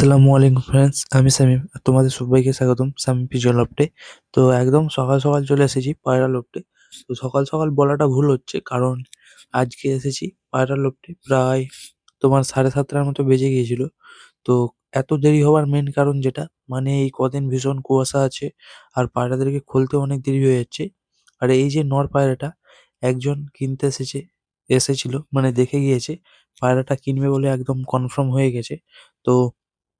আসসালামু আলাইকুম ফ্রেন্ডস আমি সামিম, তোমাদের সবাইকে স্বাগতম সামিম পিজন লফটে তো একদম সকাল সকাল চলে এসেছি পায়রা লফটে তো সকাল সকাল বলাটা ভুল হচ্ছে কারণ আজকে এসেছি পায়রা লফটে প্রায় তোমার সাড়ে সাতটার মতো বেজে গিয়েছিল। তো এত দেরি হওয়ার মেন কারণ যেটা মানে এই কদিন ভীষণ কুয়াশা আছে আর পায়রাদেরকে খুলতে অনেক দেরি হয়ে যাচ্ছে। আর এই যে নর পায়রাটা, একজন কিনতে এসেছে, এসেছিল মানে দেখে গিয়েছে, পায়রাটা কিনবে বলে একদম কনফার্ম হয়ে গেছে। তো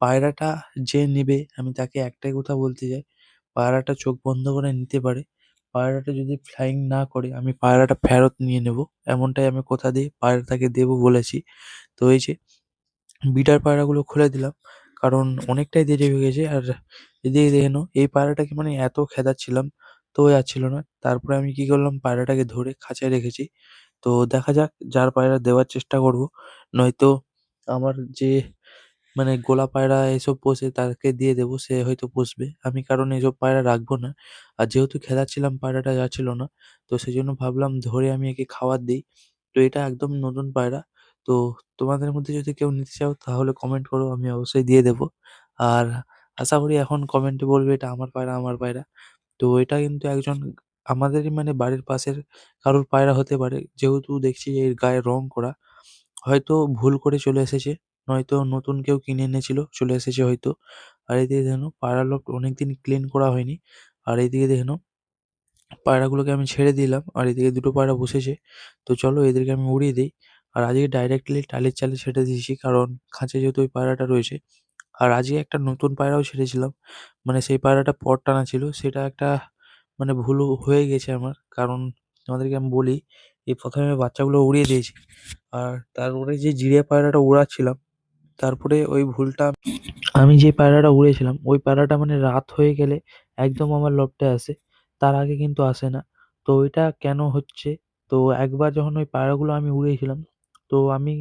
পায়রাটা যে নেবে আমি তাকে একটাই কথা বলতে চাই, পায়রাটা চোখ বন্ধ করে নিতে পারে। পায়রাটা যদি ফ্লাইং না করে আমি পায়রাটা ফেরত নিয়ে নেব। এমনটাই আমি কথা দিয়ে পায়রাটাকে দেবো বলেছি। তো এই যে বিটার পায়রাগুলো খুলে দিলাম। কারণ অনেকটাই দেরি হয়ে গেছে আর এদিকে দেখে নাও এই পায়রাটাকে মানে এত খেদাচ্ছিলাম তো যাচ্ছিল না। তারপরে আমি কি করলাম পায়রাটাকে ধরে খাঁচায় রেখেছি। তো দেখা যাক যার পায়রা দেওয়ার চেষ্টা করব নয়তো আমার যে মানে গোলা পায়রা এসব পোষে তাকে দিয়ে দেবো সে হয়তো পুষবে। আমি কারণ এসব পায়রা রাখব না। আর যেহেতু খেলাচ্ছিলাম পায়রাটা যাচ্ছিল না তো সেজন্য ভাবলাম ধরে আমি একে খাবার দিই। তো এটা একদম নতুন পায়রা। তো তোমাদের মধ্যে যদি কেউ নিতে চাও তাহলে কমেন্ট করো আমি অবশ্যই দিয়ে দেবো। আর আশা করি এখন কমেন্টে বলবে এটা আমার পায়রা, আমার পায়রা। তো এটা কিন্তু একজন আমাদেরই মানে বাড়ির পাশের কারোর পায়রা হতে পারে। যেহেতু দেখছি এর গায়ে রং করা। হয়তো ভুল করে চলে এসেছে। নয়তো নতুন কেউ কিনে এনেছিল, চলে এসেছে হয়তো। আর এদিকে দেখে নাও পায়রা লফট অনেকদিন ক্লিন করা হয়নি। আর এদিকে দেখে নাও পায়রাগুলোকে আমি ছেড়ে দিলাম। আর এদিকে দুটো পায়রা বসেছে। তো চলো এদেরকে আমি উড়িয়ে দিই আর আজকে ডাইরেক্টলি টালির চালে ছেড়ে দিয়েছি কারণ খাঁচে যেহেতু ওই পায়রাটা রয়েছে। আর আজকে একটা নতুন পায়রাও ছেড়েছিলাম। মানে সেই পায়রাটা পর টানা ছিল। সেটা একটা মানে ভুল হয়ে গেছে আমার। কারণ তোমাদেরকে আমি বলি, এই ১ম এ বাচ্চাগুলো উড়িয়ে দিয়েছি। আর তারপরে যে জিরিয়া পায়রাটা উড়াচ্ছিলাম, তারপরে ওই ভুলটা আমি যে পায়রাটা উড়েছিলাম ওই পায়রাটা মানে রাত হয়ে গেলে একদম আমার লফটে আসে। তার আগে কিন্তু আসে না। তো ওইটা কেন হচ্ছে? তো একবার যখন ওই পায়রাগুলো আমি উড়িয়েছিলাম, তো আমি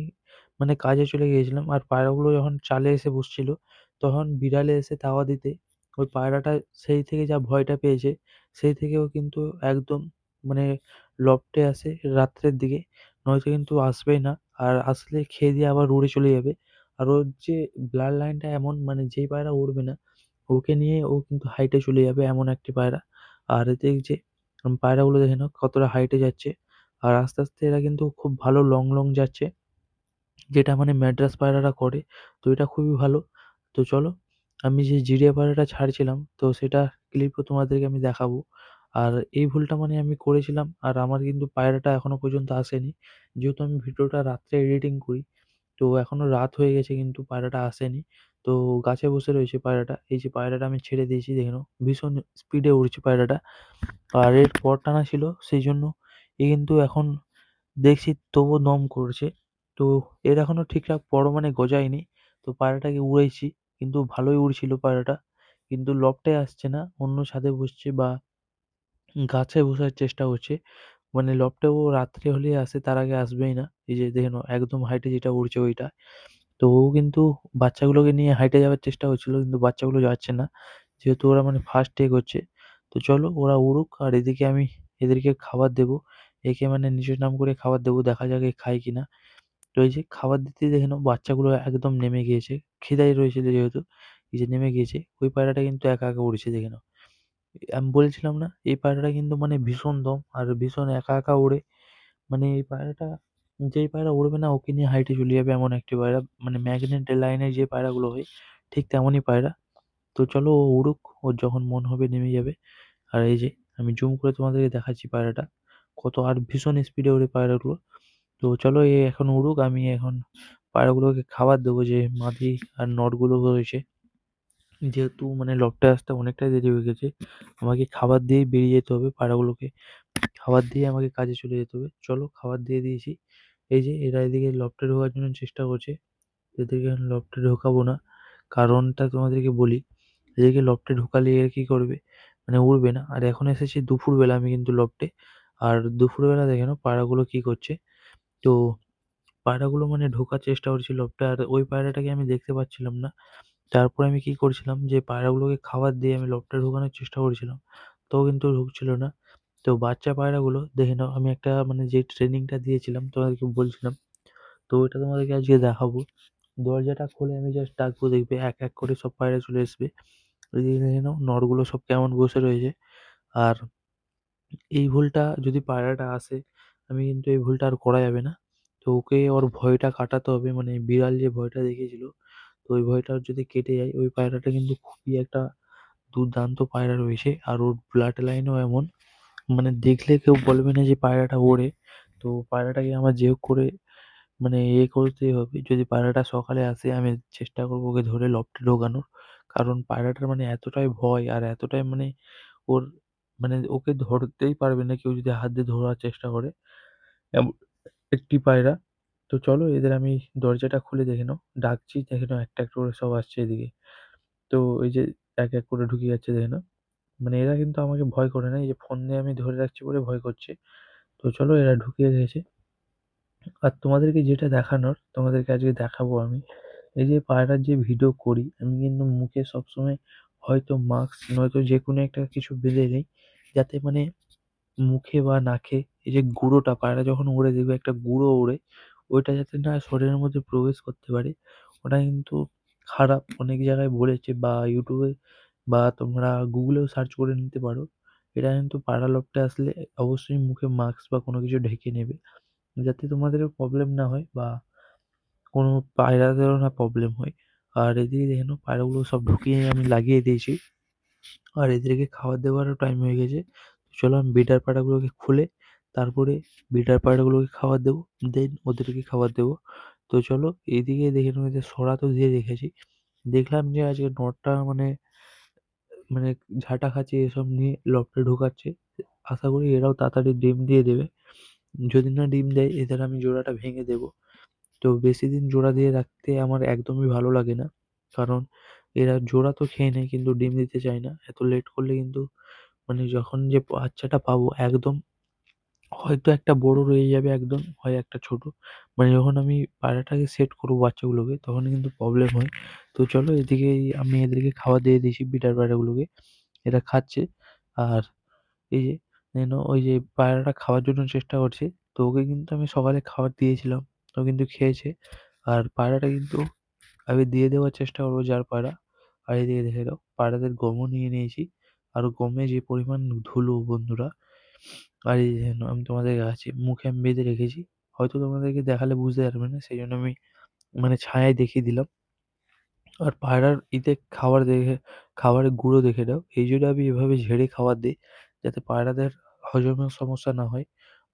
মানে কাজে চলে গিয়েছিলাম। আর পায়রাগুলো যখন চালে এসে বসছিল, তখন বিড়ালে এসে তাওয়া দিতে ওই পায়রাটা সেই থেকে যা ভয়টা পেয়েছে, সেই থেকেও কিন্তু একদম মানে লফটে আসে রাত্রের দিকে। নয়তো কিন্তু আসবেই না। আর আসলে খেয়ে দিয়ে আবার উড়ে চলে যাবে। আর ওর যে ব্লাড লাইনটা এমন মানে যেই পায়রা উড়বে না, ওকে নিয়ে ও কিন্তু হাইটে চলে যাবে এমন একটি পায়রা। আর এতে যে পায়রাগুলো দেখে নাও কতটা হাইটে যাচ্ছে। আর আস্তে, আস্তে এরা কিন্তু খুব ভালো লং, লং যাচ্ছে। যেটা মানে ম্যাড্রাস পায়রারা করে। তো এটা খুবই ভালো। তো চলো আমি যে জিরিয়া পায়রাটা ছাড়ছিলাম তো সেটা ক্লিপও তোমাদেরকে আমি দেখাবো। আর এই ভুলটা মানে আমি করেছিলাম আর আমার কিন্তু পায়রাটা এখনও পর্যন্ত আসেনি। যেহেতু আমি ভিডিওটা রাত্রে এডিটিং করি, তো এখনও রাত হয়ে গেছে কিন্তু পায়রাটা আসেনি। তো গাছে বসে রয়েছে পায়রাটা। এই যে পায়রাটা আমি ছেড়ে দিয়েছি, দেখে নাও। ভীষণ স্পিডে উড়ছে পায়রাটা। আর এর পর টানা ছিল সেই জন্য এ কিন্তু এখন দেখছি তবুও দম করছে। তো এর এখনও ঠিকঠাক পর মানে গজায়নি। তো পায়রাটাকে উড়িয়েছি। কিন্তু ভালোই উড়ছিল পায়রাটা। কিন্তু লফটে আসছে না। অন্য ছাদে বসছে বা গাছে বসার চেষ্টা করছে। মানে লফটে ও রাত্রে হলেই আসে, তার আগে আসবেই না। এই যে দেখে নাও একদম হাইটে যেটা উড়ছে ওইটা। তো ও কিন্তু বাচ্চাগুলোকে নিয়ে হাইটে যাওয়ার চেষ্টা করছিল কিন্তু বাচ্চাগুলো যাচ্ছে না। যেহেতু ওরা মানে ফার্স্ট এগোচ্ছে। তো চলো ওরা উড়ুক আর এদিকে আমি এদেরকে খাবার দেবো। একে মানে নিজের নাম করে খাবার দেবো। দেখা যাক এ খায় কিনা। তো এই যে খাবার দিতে দেখে নাও বাচ্চাগুলো একদম নেমে গিয়েছে। খিদায় রয়েছিল যেহেতু, এই যে নেমে গিয়েছে। ওই পায়রাটা কিন্তু একা, একা উড়ছে দেখে নাও। আমি বলছিলাম না এই পায়রাটা কিন্তু মানে ভীষণ দম আর ভীষণ একা, একা ওড়ে। মানে এই পায়রাটা যেই পায়রা উড়বে না ওকে নিয়ে হাইটে চলে যাবে এমন একটি পায়রা। মানে ম্যাগনেট লাইনের যে পায়রাগুলো হয় ঠিক তেমনই পায়রা। তো চলো ও উড়ুক। ওর যখন মন হবে নেমে যাবে। আর এই যে আমি জুম করে তোমাদেরকে দেখাচ্ছি পায়রাটা। কত আর ভীষণ স্পিডে ওড়ে পায়রাগুলো। তো চলো এ এখন উড়ুক। আমি এখন পায়রাগুলোকে খাবার দেবো যে মাদি আর নটগুলো রয়েছে। যেহেতু মানে লফটে আসতে অনেকটাই দেরি হয়ে গেছে। আমাকে খাবার দিয়েই বেরিয়ে যেতে হবে পাড়াগুলোকে খাবার দিয়ে আমাকে কাজে চলে যেতে হবে। চলো খাবার দিয়ে দিয়েছি। এই যে এরা এদিকে লফটে ঢোকার জন্য চেষ্টা করছে। এদেরকে লফটে ঢোকাবো না। কারণটা তোমাদেরকে বলি। এদেরকে লফটে ঢোকালে এরা কি করবে? মানে উড়বে না। আর এখন এসেছি দুপুরবেলা আমি কিন্তু লফটে। আর দুপুরবেলা দেখেন পায়রাগুলো কি করছে। তো পায়রাগুলো মানে ঢোকার চেষ্টা করছিল লফটে আর ওই পায়রাটাকে আমি দেখতে পাচ্ছিলাম না। তারপরে আমি কি করছিলাম যে পায়রাগুলোকে খাবার দিয়ে আমি লফটে ঢোকানোর চেষ্টা করেছিলাম। তো কিন্তু ঢুকছিল না। তো বাচ্চা পায়রাগুলো, দেখে নাও, আমি একটা মানে যে ট্রেনিংটা দিয়েছিলাম তোমাদেরকে বলছিলাম। তো ওইটা তোমাদেরকে আজকে দেখাবো। দরজাটা খুলে আমি জাস্ট ডাকবো, দেখবে এক এক করে সব পায়রা চলে আসবে দেখে নাও, নরগুলো সব কেমন বসে রয়েছে আর এই ভুলটা, যদি পায়রাটা আসে, আমি কিন্তু এই ভুলটা আর করা যাবে না তো ওকে ওর ভয়টা কাটাতে হবে মানে বিড়াল যে ভয়টা দেখিয়েছিল তো ওই ভয়টা যদি কেটে যায়, ওই পায়রাটা কিন্তু খুবই একটা দুর্দান্ত পায়রা রয়েছে। আর ওর ব্লাড লাইনও এমন। মানে দেখলে কেউ বলবে না যে পায়রাটা ওড়ে। তো পায়রাটাকে আমার যে করে মানে এ করতেই হবে। যদি পায়রাটা সকালে আসে, আমি চেষ্টা করব ওকে ধরে লফটে ঢোকানোর। কারণ পায়রাটার মানে এতটাই ভয় আর এতটাই মানে ওর মানে ওকে ধরতেই পারবে না কেউ যদি হাত দিয়ে ধরার চেষ্টা করে। একটি পায়রা। তো চলো এদের আমি দরজাটা খুলে দেখে নাও। ডাকছি, দেখে নাও একটা একটা করে সব আসছে এদিকে। তো এই যে এক এক করে ঢুকে যাচ্ছে, দেখে নাও। মানে এরা কিন্তু আমাকে ভয় করে না, এই যে ফোন দিয়ে আমি ধরে রাখছি বলে ভয় করছে। তো চলো এরা ঢুকিয়ে গেছে। আর তোমাদেরকে যেটা দেখানোর, তোমাদেরকে আজকে দেখাবো আমি। এই যে পায়রার যে ভিডিও করি, আমি কিন্তু মুখে সবসময় হয়তো মাস্ক নয়তো যে কোনো একটা কিছু বেঁধে নেই। যাতে মানে মুখে বা নাকে এই যে গুঁড়োটা, পায়রা যখন উড়ে দেখবে একটা গুঁড়ো ওড়ে। ওইটা যাতে না শরীরের মধ্যে প্রবেশ করতে পারে। ওটা কিন্তু খারাপ। অনেক জায়গায় বলেছে বা ইউটিউবে বা তোমরা গুগলেও সার্চ করে নিতে পারো। এটা কিন্তু পায়রা লফটে আসলে অবশ্যই মুখে মাস্ক বা কোনো কিছু ঢেকে নেবে। যাতে তোমাদেরও প্রবলেম না হয় বা কোনো পায়রাদেরও না প্রবলেম হয়। আর এদিকে দেখেন পায়রাগুলো সব ঢুকিয়ে আমি লাগিয়ে দিয়েছি। আর এদেরকে খাবার দেওয়ারও টাইম হয়ে গেছে। চলো আমি বেটার পায়রাগুলোকে খুলে তারপরে বিটার পায়রাগুলোকে খাবার দেবো দেন ওদেরকে খাবার দেবো। তো চলো এইদিকে দেখে নাও এদের সরা তো দিয়ে রেখেছি। দেখলাম যে আজকে নটটা মানে মানে ঝাঁটা খাচ্ছে, এসব নিয়ে লফটে ঢোকাচ্ছে। আশা করি এরাও তাড়াতাড়ি ডিম দিয়ে দেবে। যদি না ডিম দেয়, এদের আমি জোড়াটা ভেঙে দেবো। তো বেশি দিন জোড়া দিয়ে রাখতে আমার একদমই ভালো লাগে না। কারণ এরা জোড়া তো খেয়ে নেয়, কিন্তু ডিম দিতে চায় না। এত লেট করলে কিন্তু মানে যখন যে বাচ্চাটা পাবো, একদম হয়তো একটা বড় রয়ে যাবে একদম, হয় একটা ছোট। মানে যখন আমি পায়রাটাকে সেট করব বাচ্চাগুলোকে, তখন কিন্তু প্রবলেম হয়। তো চলো এদিকে আমি এদেরকে খাবার দিয়ে দিয়েছি বিটার পায়রাগুলোকে এরা খাচ্ছে। আর এই যে, যেন ওই যে পায়রাটা খাওয়ার জন্য চেষ্টা করছে, তো ওকে কিন্তু আমি সকালে খাবার দিয়েছিলাম। ও কিন্তু খেয়েছে। আর পায়রাটা কিন্তু আমি দিয়ে দেওয়ার চেষ্টা করব যার পায়রা আর এদিকে দেখে দাও পায়রাদের গমও নিয়ে নিয়েছি। আর গমে যে পরিমাণ ধুলো বন্ধুরা আর এই যে আমি তোমাদের দেখাচ্ছি মুখে আমি বেঁধে রেখেছি। হয়তো তোমাদেরকে দেখালে বুঝতে পারবে না সেই জন্য আমি মানে ছায়ায় দেখিয়ে দিলাম। আর পায়রার ইতে খাবার দেখে, খাবারের গুঁড়ো দেখে দাও এই জন্য আমি এভাবে ঝেড়ে খাবার দিই যাতে পায়রাদের হজমের সমস্যা না হয়।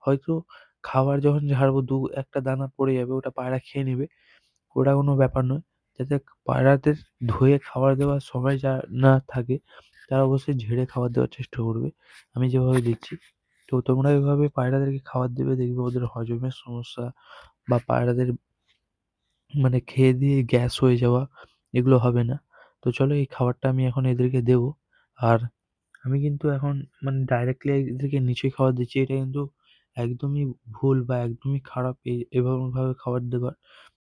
হয়তো খাবার যখন ঝাড়বো, দু একটা দানা পড়ে যাবে, ওটা পায়রা খেয়ে নেবে। ওটা কোনো ব্যাপার নয়। যাতে পায়রাদের ধুয়ে খাবার দেওয়ার সময় যা না থাকে, তারা অবশ্যই ঝেড়ে খাবার দেওয়ার চেষ্টা করবে। আমি যেভাবে দিচ্ছি তো তোমরা এভাবে পায়রাদেরকে খাবার দেবে, দেখবে ওদের হজমের সমস্যা বা পায়রাদের মানে খেয়ে দিয়ে গ্যাস হয়ে যাওয়া এগুলো হবে না। তো চলো এই খাবারটা আমি এখন এদেরকে দেবো। আর আমি কিন্তু এখন মানে ডাইরেক্টলি এদেরকে নিচে খাবার দিচ্ছি। এটা কিন্তু একদমই ভুল বা একদমই খারাপ এই এভাবে খাবার দেওয়ার